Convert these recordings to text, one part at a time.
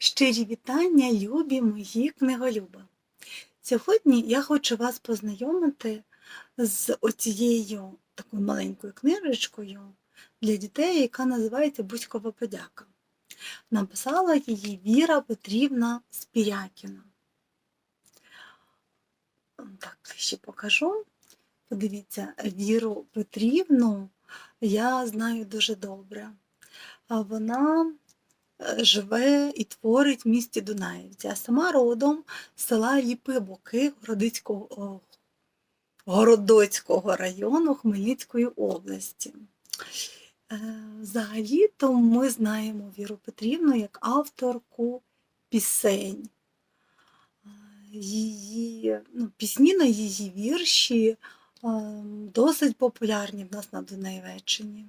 Щирі вітання, любі мої книголюби. Сьогодні я хочу вас познайомити з оцією такою маленькою книжечкою для дітей, яка називається Бузькова подяка. Написала її Віра Петрівна Спірякіна. Так, ще покажу. Подивіться, Віру Петрівну я знаю дуже добре. Вона живе і творить в місті Дунаївці, а сама родом з села Ліпи-Боки Городицького, Городоцького району Хмельницької області. Е, Взагалі-то ми знаємо Віру Петрівну як авторку пісень. Е, Її, ну, пісні на її вірші е, досить популярні в нас на Дунаєвеччині.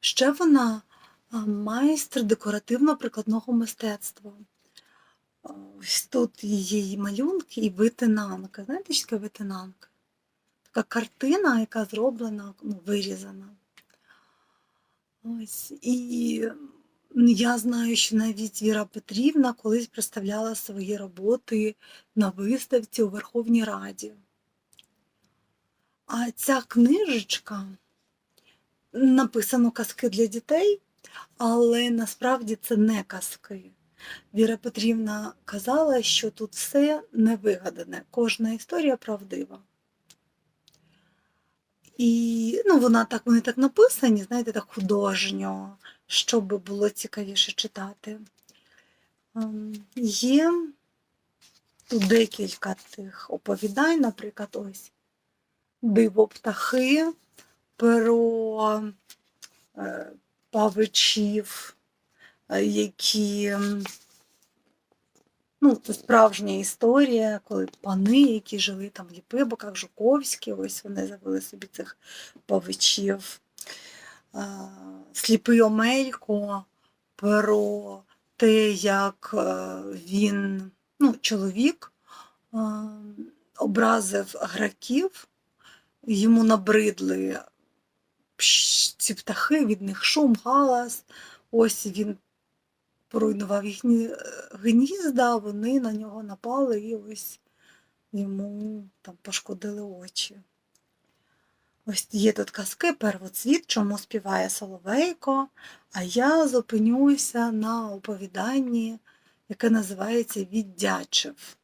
Ще вона майстер декоративно-прикладного мистецтва. Ось тут її малюнки і витинанка. Знаєте, що таке витинанка? Така картина, яка зроблена, ну, вирізана. Ось. І я знаю, що навіть Віра Петрівна колись представляла свої роботи на виставці у Верховній Раді. А ця книжечка написано казки для дітей, але насправді це не казки. Віра Петрівна казала, що тут все не вигадане, кожна історія правдива. І ну, вона так, вони так написані, знаєте, так художньо, щоб було цікавіше читати. Ем, Є тут декілька тих оповідань, наприклад, ось Диво птахи про е, павичів, е, які ну, це справжня історія, коли пани, які жили там в Ліпибоках, Жуковські, ось вони завели собі цих павичів. Е, Сліпий Омелько про те, як е, він, ну, чоловік, образив граків, йому набридли ці птахи, від них шум, галас. Ось він поруйнував їхні е, гнізда, вони на нього напали і ось йому там пошкодили очі. Ось є тут казки Первоцвіт, чому співає Соловейко, а я зупинюся на оповіданні, яке називається Віддячив.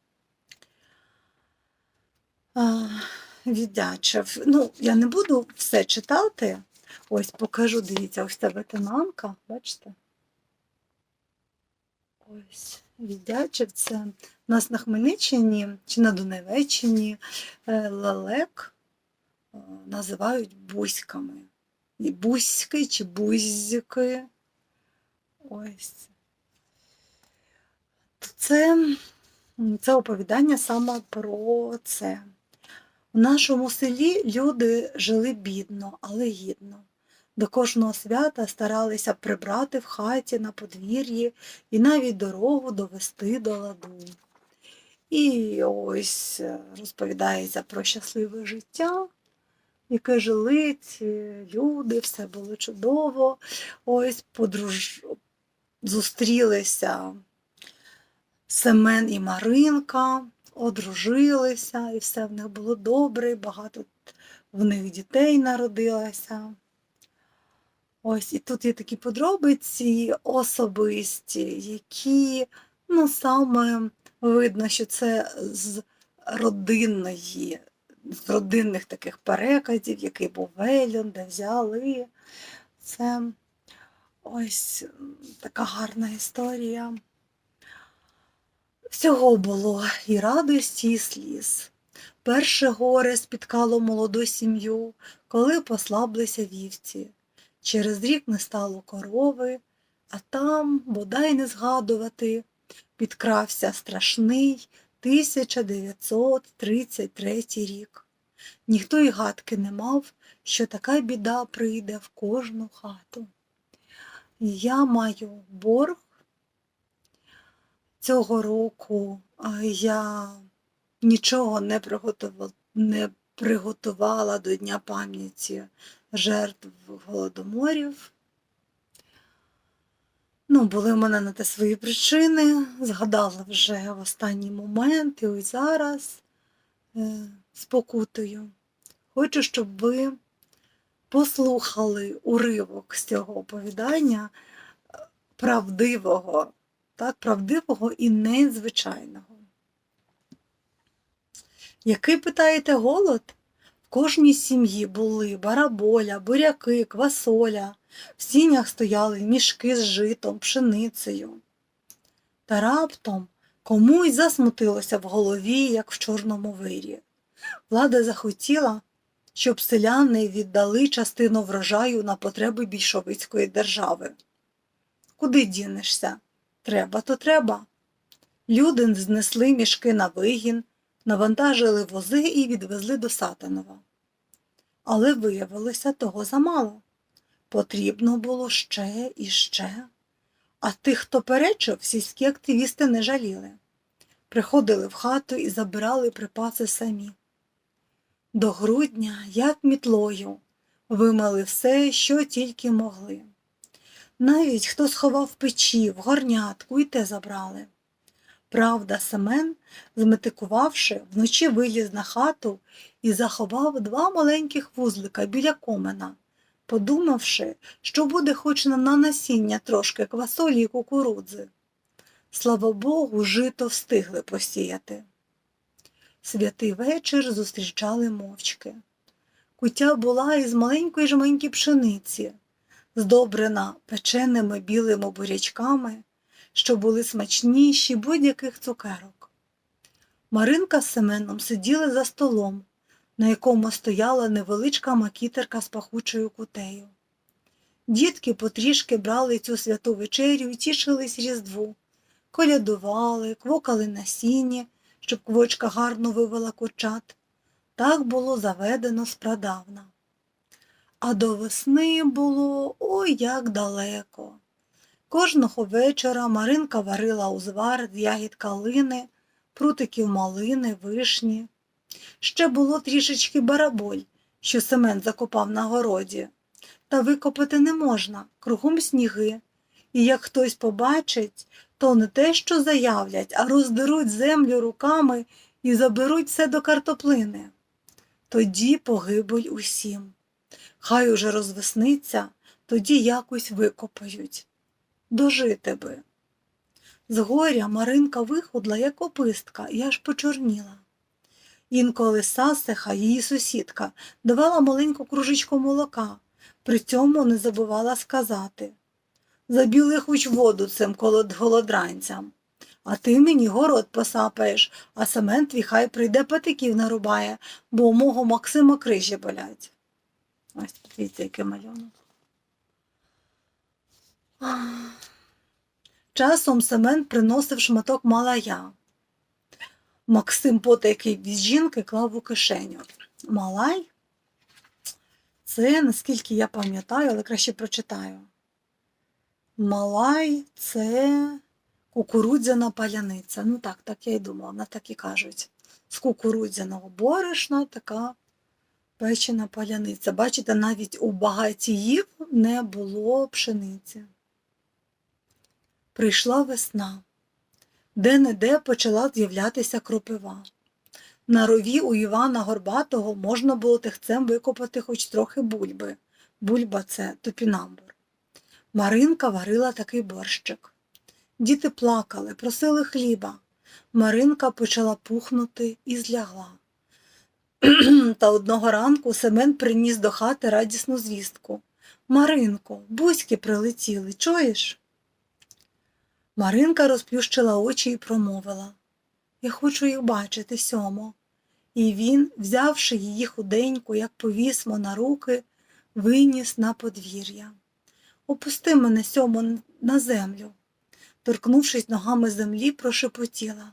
Віддячив. Ну, я не буду все читати. Ось покажу, дивіться, ось ця ветенанка, бачите? Ось, віддячив це. У нас на Хмельниччині чи на Донеччині е, лелек е, називають бузьками. І бузьки чи бузьки. Ось. Це, це оповідання саме про це. У нашому селі люди жили бідно, але гідно. До кожного свята старалися прибрати в хаті на подвір'ї і навіть дорогу довести до ладу. І ось е, розповідається про щасливе життя, яке жили ці люди, все було чудово. Ось подруж... зустрілися Семен і Маринка, одружилися, і все в них було добре, багато в них дітей народилося. Ось, і тут є такі подробиці особисті, які, ну, саме видно, що це з родинної, з родинних таких переказів, який був Вельон, де взяли. Це ось така гарна історія. Всього було і радості, і сліз. Перше горе спіткало молоду сім'ю, коли послаблися вівці. Через рік не стало корови, а там, бодай не згадувати, підкрався страшний 1933 рік. Ніхто й гадки не мав, що така біда прийде в кожну хату. Я маю борг цього року, я нічого не приготувала, не приготувала до Дня пам'яті жертв голодоморів. Ну, були в мене на те свої причини, згадала вже в останній момент, і ось зараз е, спокутую. Хочу, щоб ви послухали уривок з цього оповідання е, правдивого, так, правдивого і незвичайного. Який питаєте голод? В кожній сім'ї були бараболя, буряки, квасоля, в сінях стояли мішки з житом, пшеницею. Та раптом комусь засмутилося в голові, як в чорному вирі. Влада захотіла, щоб селяни віддали частину врожаю на потреби більшовицької держави. Куди дінешся? Треба, то треба. Люди знесли мішки на вигін, навантажили вози і відвезли до Сатанова. Але виявилося того замало. Потрібно було ще і ще. А тих, хто перечив, сільські активісти не жаліли. Приходили в хату і забирали припаси самі. До грудня, як мітлою, вимили все, що тільки могли. Навіть хто сховав печі, в горнятку і те забрали. Правда, Семен, зметикувавши, вночі виліз на хату і заховав два маленьких вузлика біля комена, подумавши, що буде хоч на насіння трошки квасолі і кукурудзи. Слава Богу, жито встигли посіяти. Святий вечір зустрічали мовчки. Кутя була із маленької жменьки пшениці, здобрена печеними білими бурячками, що були смачніші будь-яких цукерок. Маринка з Семеном сиділи за столом, на якому стояла невеличка макітерка з пахучою кутею. Дітки потрішки брали цю святу вечерю і тішились різдву, колядували, квокали на сіні, щоб квочка гарно вивела курчат. Так було заведено спрадавна. А до весни було ой як далеко. Кожного вечора Маринка варила узвар з ягід калини, прутиків малини, вишні. Ще було трішечки бараболь, що Семен закопав на городі. Та викопати не можна, кругом сніги. І як хтось побачить, то не те, що заявлять, а роздеруть землю руками і заберуть все до картоплини. Тоді погибель усім. Хай уже розвесниться, тоді якось викопають. Дожити би. З горя Маринка вихудла, як опистка, і аж почорніла. Інколи Сасиха, її сусідка, давала маленьку кружечку молока, при цьому не забувала сказати Забіли хоч воду цим голодранцям. А ти мені город посапаєш, а Семен твій хай прийде патиків нарубає, бо у мого Максима крижі болять. Дивіться, який малюнок. Часом Семен приносив шматок малая. Максим потайки від жінки клав у кишеню. Малай це, наскільки я пам'ятаю, але краще прочитаю. Малай це кукурудзяна паляниця. Ну так, так я й думала, вона так і кажуть. З кукурудзяного борошна така печена паляниця. Бачите, навіть у багатіїв не було пшениці. Прийшла весна. Де-не-де почала з'являтися кропива. На рові у Івана Горбатого можна було тихцем викопати хоч трохи бульби. Бульба це топінамбур. Маринка варила такий борщик. Діти плакали, просили хліба. Маринка почала пухнути і злягла. Та одного ранку Семен приніс до хати радісну звістку. Маринко, бузьки прилетіли, чуєш? Маринка розплющила очі і промовила Я хочу їх бачити, сьомо. І він, взявши її худеньку, як повісмо на руки, виніс на подвір'я. Опусти мене сьомо на землю. Торкнувшись ногами землі, прошепотіла.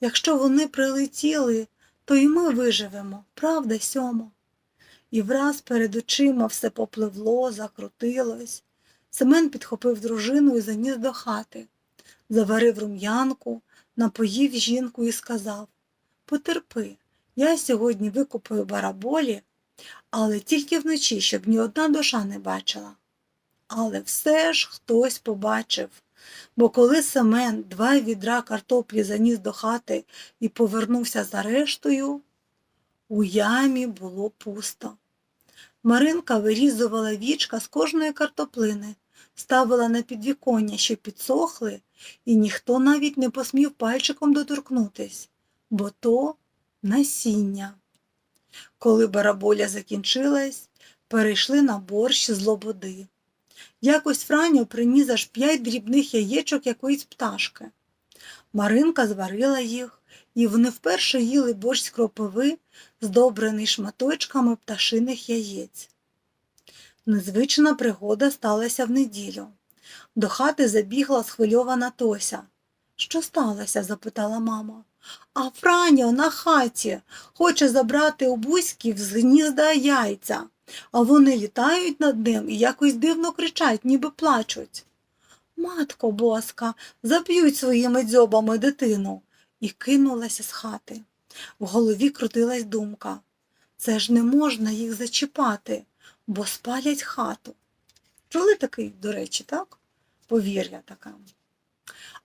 Якщо вони прилетіли, то і ми виживемо, правда, сьомо? І враз перед очима все попливло, закрутилось. Семен підхопив дружину і заніс до хати заварив рум'янку, напоїв жінку і сказав Потерпи, я сьогодні викупаю бараболі, але тільки вночі, щоб ні одна душа не бачила. Але все ж хтось побачив. Бо коли Семен два відра картоплі заніс до хати і повернувся за рештою, у ямі було пусто. Маринка вирізувала вічка з кожної картоплини, ставила на підвіконня, що підсохли, і ніхто навіть не посмів пальчиком доторкнутись, бо то насіння. Коли бараболя закінчилась, перейшли на борщ з лободи. Якось Франя приніс аж п'ять дрібних яєчок якоїсь пташки. Маринка зварила їх, і вони вперше їли борщ з кропиви, здобрений шматочками пташиних яєць. Незвична пригода сталася в неділю. До хати забігла схвильована Тося. Що сталося? запитала мама. А Франя на хаті хоче забрати у бузьків з гнізда яйця, а вони літають над ним і якось дивно кричать, ніби плачуть. Матко боска, заб'ють своїми дзьобами дитину, і кинулася з хати. В голові крутилась думка. Це ж не можна їх зачіпати, бо спалять хату. Чули такий, до речі, так? Повір'я таке.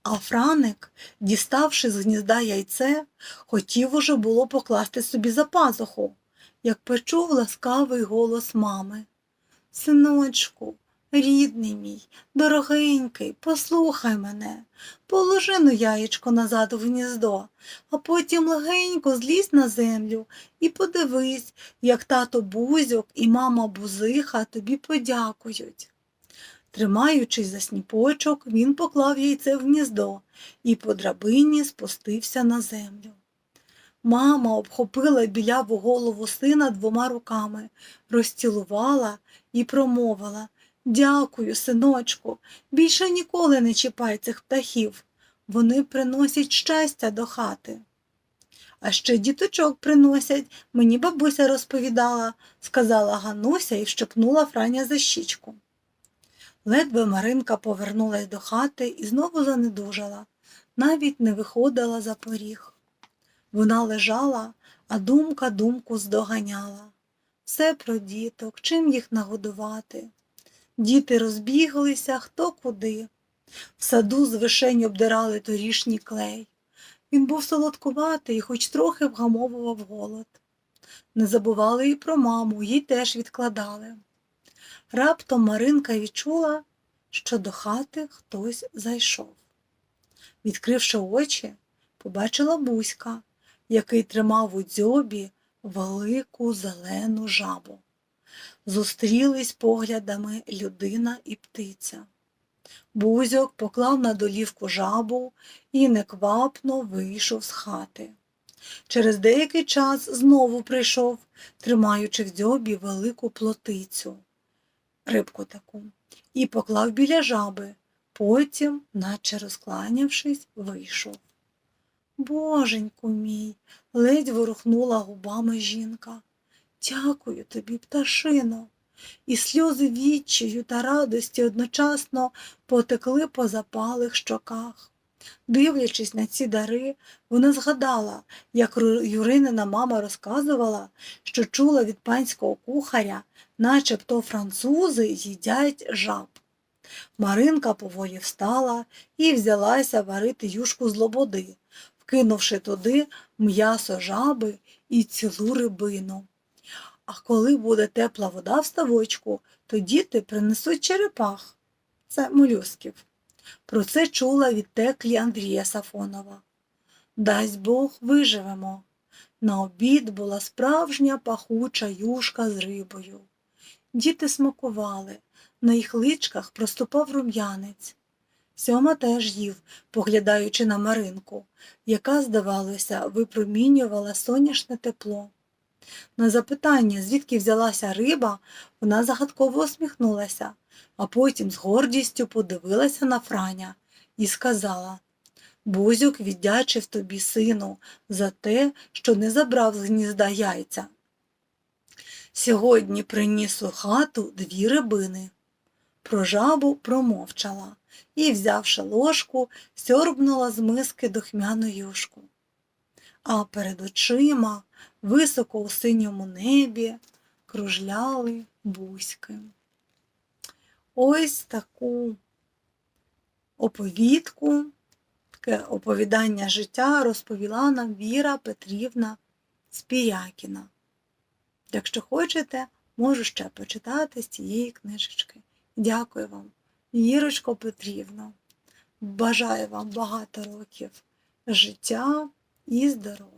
А Франик, діставши з гнізда яйце, хотів уже було покласти собі за пазуху, як почув ласкавий голос мами. Синочку, рідний мій, дорогенький, послухай мене, положи ну яєчко назад у гніздо, а потім легенько злізь на землю і подивись, як тато Бузьок і мама Бузиха тобі подякують. Тримаючись за сніпочок, він поклав яйце в гніздо і по драбині спустився на землю. Мама обхопила біляву голову сина двома руками, розцілувала і промовила Дякую, синочку, більше ніколи не чіпай цих птахів. Вони приносять щастя до хати. А ще діточок приносять, мені бабуся розповідала, сказала Гануся і вщепнула Франя за щічку. Ледве Маринка повернулась до хати і знову занедужала, навіть не виходила за поріг. Вона лежала, а думка думку здоганяла. Все про діток, чим їх нагодувати. Діти розбіглися хто куди. В саду з вишень обдирали торішній клей. Він був солодкуватий, хоч трохи вгамовував голод. Не забували і про маму, їй теж відкладали. Раптом Маринка відчула, що до хати хтось зайшов. Відкривши очі, побачила Буська, який тримав у дзьобі велику зелену жабу. Зустрілись поглядами людина і птиця. Бузьок поклав на долівку жабу і неквапно вийшов з хати. Через деякий час знову прийшов, тримаючи в дзьобі велику плотицю, рибку таку, і поклав біля жаби, потім, наче розкланявшись, вийшов. Боженьку мій, ледь ворухнула губами жінка. Дякую тобі, пташино. І сльози відчаю та радості одночасно потекли по запалих щоках. Дивлячись на ці дари, вона згадала, як Юринина мама розказувала, що чула від панського кухаря, начебто французи їдять жаб. Маринка поволі встала і взялася варити юшку з лободи, вкинувши туди м'ясо жаби і цілу рибину. А коли буде тепла вода в ставочку, то діти принесуть черепах. Це молюсків. Про це чула від теклі Андрія Сафонова. Дасть Бог виживемо. На обід була справжня пахуча юшка з рибою. Діти смакували, на їх личках проступав рум'янець. Сьома теж їв, поглядаючи на Маринку, яка, здавалося, випромінювала соняшне тепло. На запитання, звідки взялася риба, вона загадково усміхнулася, а потім з гордістю подивилася на Франя і сказала Бузюк віддячив тобі, сину, за те, що не забрав з гнізда яйця. Сьогодні приніс у хату дві рибини. Про жабу промовчала і, взявши ложку, сьорбнула з миски духмяну юшку. А перед очима високо у синьому небі кружляли бузьки. ось таку оповідку, таке оповідання життя розповіла нам Віра Петрівна Спіякіна. Якщо хочете, можу ще почитати з цієї книжечки. Дякую вам, Вірочко Петрівно. Бажаю вам багато років життя і здоров'я.